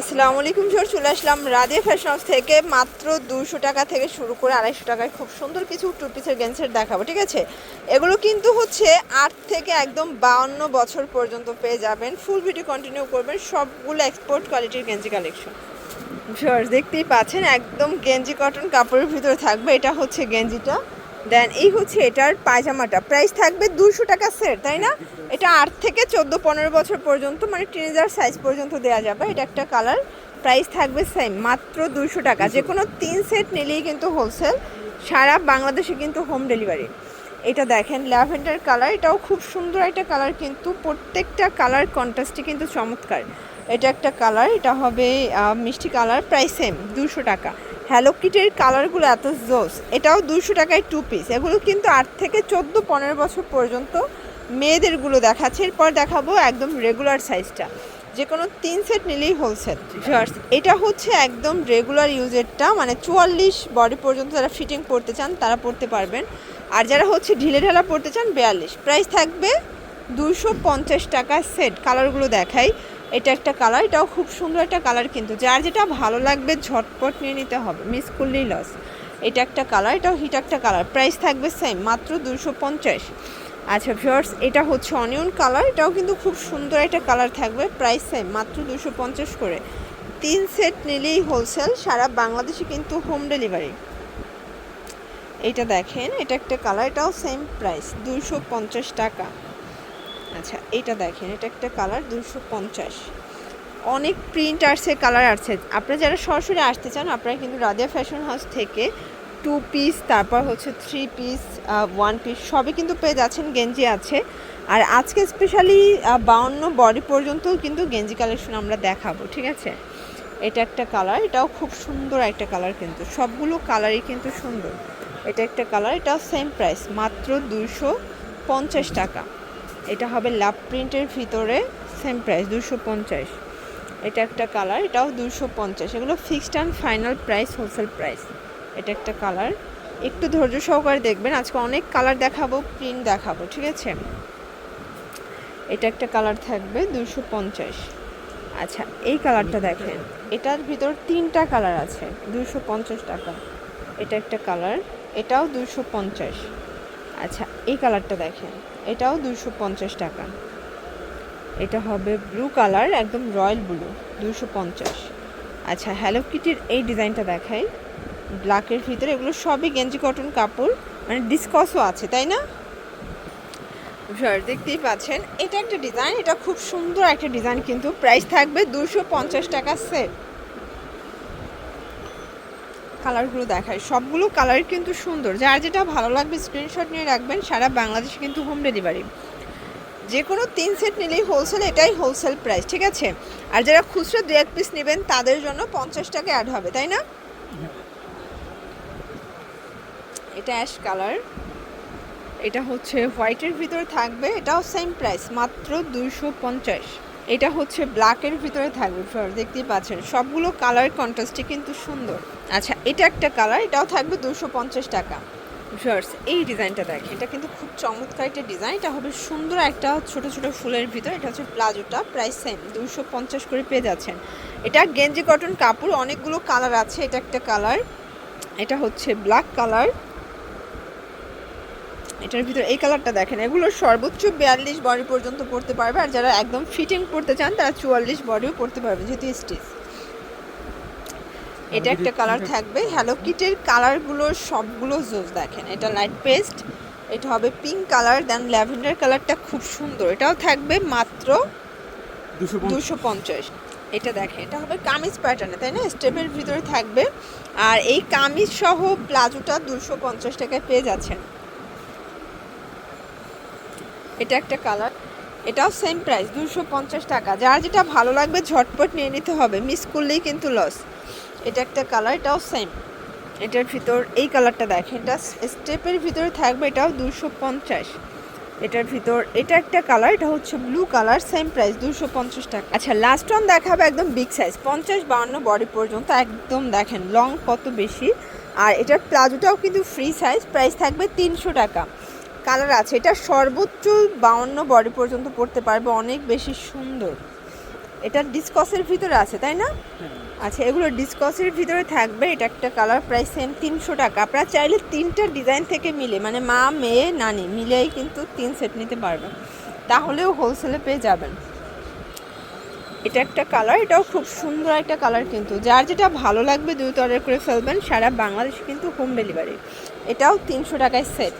আসসালামু আলাইকুম স্যার চলে আসলাম রাদিয়া ফ্যাশন হাউস থেকে। মাত্র দুশো টাকা থেকে শুরু করে আড়াইশো টাকায় খুব সুন্দর কিছু টু পিসের গেঞ্জের দেখাবো, ঠিক আছে? এগুলো কিন্তু হচ্ছে আট থেকে একদম বাউন্ন বছর পর্যন্ত পেয়ে যাবেন। ফুল ভিডিও কন্টিনিউ করবেন, সবগুলো এক্সপোর্ট কোয়ালিটির গেঞ্জি কালেকশন ভিউয়ার্স, দেখতেই পাচ্ছেন, একদম গেঞ্জি কটন কাপড়ের ভিতরে থাকবে। এটা হচ্ছে গেঞ্জিটা। দেন এই হচ্ছে এটার পায়জামাটা। প্রাইস থাকবে দুশো টাকা সেট তাই না? এটা আট থেকে চোদ্দ পনেরো বছর পর্যন্ত মানে টিনেজার সাইজ পর্যন্ত দেওয়া যাবে। এটা একটা কালার প্রাইস থাকবে সেম মাত্র দুশো টাকা। যে কোনো তিন সেট নিলেই কিন্তু হোলসেল সারা বাংলাদেশে কিন্তু হোম ডেলিভারি এটা দেখেন ল্যাভেন্ডার কালার এটাও খুব সুন্দর একটা কালার কিন্তু প্রত্যেকটা কালার কন্ট্রাস্টই কিন্তু চমৎকার। এটা একটা কালার এটা হবে মিষ্টি কালার প্রাইস সেম দুশো টাকা। হ্যালো কিটের কালারগুলো এত জোস। এটাও দুশো টাকায় টু পিস এগুলো কিন্তু আট থেকে চোদ্দ পনেরো বছর পর্যন্ত মেয়েদেরগুলো দেখাচ্ছে। এরপর দেখাবো একদম রেগুলার সাইজটা যে কোনো তিন সেট নিলেই হোলসেল জার্স এটা হচ্ছে একদম রেগুলার ইউজেরটা মানে চুয়াল্লিশ বডি পর্যন্ত যারা ফিটিং পড়তে চান তারা পড়তে পারবেন। আর যারা হচ্ছে ঢিলে ঢালা পড়তে চান বিয়াল্লিশ। প্রাইস থাকবে দুশো পঞ্চাশ টাকা সেট কালারগুলো দেখাই। এটা একটা কালার এটাও খুব সুন্দর একটা কালার কিন্তু। যার যেটা ভালো লাগবে ঝটপট নিয়ে নিতে হবে মিস করলেই লস এটা একটা কালার এটাও হিট একটা কালার প্রাইস থাকবে সেম মাত্র দুশো পঞ্চাশ। আচ্ছা ভিউয়ার্স এটা হচ্ছে অনিয়ন কালার এটাও কিন্তু খুব সুন্দর একটা কালার থাকবে প্রাইস সেম মাত্র দুশো পঞ্চাশ করে। তিন সেট নিলেই হোলসেল সারা বাংলাদেশে কিন্তু হোম ডেলিভারি এটা দেখেন, এটা একটা কালার এটাও সেম প্রাইস দুশো পঞ্চাশ টাকা। আচ্ছা এটা দেখেন, এটা একটা কালার দুশো পঞ্চাশ। অনেক প্রিন্ট আসছে কালার আসছে আপনারা যারা সরাসরি আসতে চান, আপনারা কিন্তু রাধিয়া ফ্যাশন হাউস থেকে টু পিস তারপর হচ্ছে থ্রি পিস ওয়ান পিস সবই কিন্তু পেয়ে যাচ্ছেন, গেঞ্জি আছে। আর আজকে স্পেশালি বাউন্ন বডি পর্যন্ত কিন্তু গেঞ্জি কালেকশন আমরা দেখাবো, ঠিক আছে? এটা একটা কালার এটাও খুব সুন্দর একটা কালার কিন্তু। সবগুলো কালারই কিন্তু সুন্দর। এটা একটা কালার এটাও সেম প্রাইস মাত্র দুশো পঞ্চাশ টাকা। এটা হবে লাভ প্রিন্টের ভিতরে সেম প্রাইস দুশো পঞ্চাশ। এটা একটা কালার এটাও দুশো পঞ্চাশ। এগুলো fixed and final price wholesale price এটা একটা কালার একটু ধৈর্য সহকারে দেখবেন, আজকে অনেক কালার দেখাবো প্রিন্ট দেখাবো, ঠিক আছে? এটা একটা কালার থাকবে দুশো পঞ্চাশ। আচ্ছা এই কালারটা দেখেন। এটার ভিতর তিনটা কালার আছে, দুশো পঞ্চাশ টাকা। এটা একটা কালার এটাও দুশো পঞ্চাশ। আচ্ছা এই কালারটা দেখেন। এটাও দুশো পঞ্চাশ টাকা। এটা হবে ব্লু কালার, একদম রয়্যাল ব্লু দুশো পঞ্চাশ। আচ্ছা হ্যালো কিটির এই ডিজাইনটা দেখাই। ব্ল্যাকের ভিতরে এগুলো সবই গেঞ্জি কটন কাপড় মানে ডিসকসও আছে, তাই না? দেখতেই পাচ্ছেন, এটা একটা ডিজাইন, এটা খুব সুন্দর একটা ডিজাইন, কিন্তু প্রাইস থাকবে দুশো পঞ্চাশ টাকা সেট কালারগুলো দেখায় সবগুলো কালার কিন্তু সুন্দর। যার যেটা ভালো লাগবে স্ক্রিনশট নিয়ে রাখবেন, সারা বাংলাদেশে কিন্তু হোম ডেলিভারি যে কোনো তিন সেট নিলেই হোলসেল এটাই হোলসেল প্রাইস ঠিক আছে? আর যারা খুচরো দু এক পিস নেবেন, তাদের জন্য পঞ্চাশ টাকা অ্যাড হবে, তাই না? এটা অ্যাশ কালার এটা হচ্ছে হোয়াইটের ভিতরে থাকবে, এটাও সেম প্রাইস মাত্র দুইশো পঞ্চাশ। এটা হচ্ছে ব্ল্যাকের ভিতরে থাকবে ফ্লোর দেখতেই পাচ্ছেন। সবগুলো কালার কন্ট্রাস্টই কিন্তু সুন্দর। আচ্ছা এটা একটা কালার এটাও থাকবে দুশো পঞ্চাশ টাকা। ভিউয়ার্স, এই ডিজাইনটা দেখেন, এটা কিন্তু খুব চমৎকার একটা ডিজাইন। এটা হবে সুন্দর একটা ছোট ছোট ফুলের ভিতর, এটা হচ্ছে প্লাজোটা, প্রাইস সেম দুশো পঞ্চাশ করে পেয়ে যাচ্ছেন। এটা গেঞ্জি কটন কাপড়, অনেকগুলো কালার আছে, এটা একটা কালার এটা হচ্ছে ব্ল্যাক কালার এটার ভিতরে এই কালারটা দেখেন। এগুলো সর্বোচ্চ বিয়াল্লিশ বডি পর্যন্ত পড়তে পারবে আর যারা একদম ফিটিং পড়তে চান তারা চুয়াল্লিশ বডিও পড়তে পারবে যেহেতু স্টিচ এটা একটা কালার থাকবে। হ্যালো কিটের কালারগুলো সবগুলো জোস দেখেন। এটা লাইট পেস্ট এটা হবে পিঙ্ক কালার দেন ল্যাভেন্ডার কালারটা খুব সুন্দর। এটাও থাকবে মাত্র দুশো পঞ্চাশ। এটা দেখেন এটা হবে কামিজ প্যাটার্নে তাই না? স্টেপের ভিতরে থাকবে। আর এই কামিজ সহ প্লাজোটা দুশো পঞ্চাশ টাকায় পেয়ে যাচ্ছেন। এটা একটা কালার এটাও সেম প্রাইস দুশো পঞ্চাশ টাকা। যার যেটা ভালো লাগবে ঝটপট নিয়ে নিতে হবে মিস করলেই কিন্তু লস এটা একটা কালার এটাও সেম এটার ভিতর, এই কালারটা দেখেন, এটা স্টেপের ভিতরে থাকবে, এটাও দুশো পঞ্চাশ। এটার ভিতর, এটা একটা কালার এটা হচ্ছে ব্লু কালার সেম প্রাইস দুশো পঞ্চাশ টাকা। আচ্ছা লাস্ট ওয়ান দেখাবে একদম বিগ সাইজ পঞ্চাশ বাউন্ন বডি পর্যন্ত, একদম দেখেন লং কত বেশি। আর এটার প্লাজোটাও কিন্তু ফ্রি সাইজ প্রাইস থাকবে তিনশো টাকা। কালার আছে। এটা সর্বোচ্চ বাউন্ন বডি পর্যন্ত পড়তে পারবে অনেক বেশি সুন্দর। এটা ডিসকসের ভিতরে আছে তাই না? আচ্ছা এগুলো ডিসকসের ভিতরে থাকবে এটা একটা কালার প্রাইস সেম তিনশো টাকা। আপনারা চাইলে তিনটা ডিজাইন থেকে মিলে মানে মা মেয়ে নানি মিলেই কিন্তু তিন সেট নিতে পারবেন তাহলেও হোলসেলে পেয়ে যাবেন। এটা একটা কালার এটাও খুব সুন্দর একটা কালার কিন্তু। যার যেটা ভালো লাগবে দ্রুত অর্ডার করে ফেলবেন সারা বাংলাদেশে কিন্তু হোম ডেলিভারি এটাও তিনশো টাকায় সেট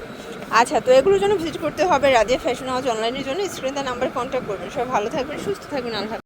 আচ্ছা তো এগুলোর জন্য ভিজিট করতে হবে রাজিয়া ফ্যাশন হাউস অনলাইনের জন্য স্ক্রিনে নাম্বার কন্ট্যাক্ট করবেন সবাই ভালো থাকবেন, সুস্থ থাকবেন, আল্লাহ।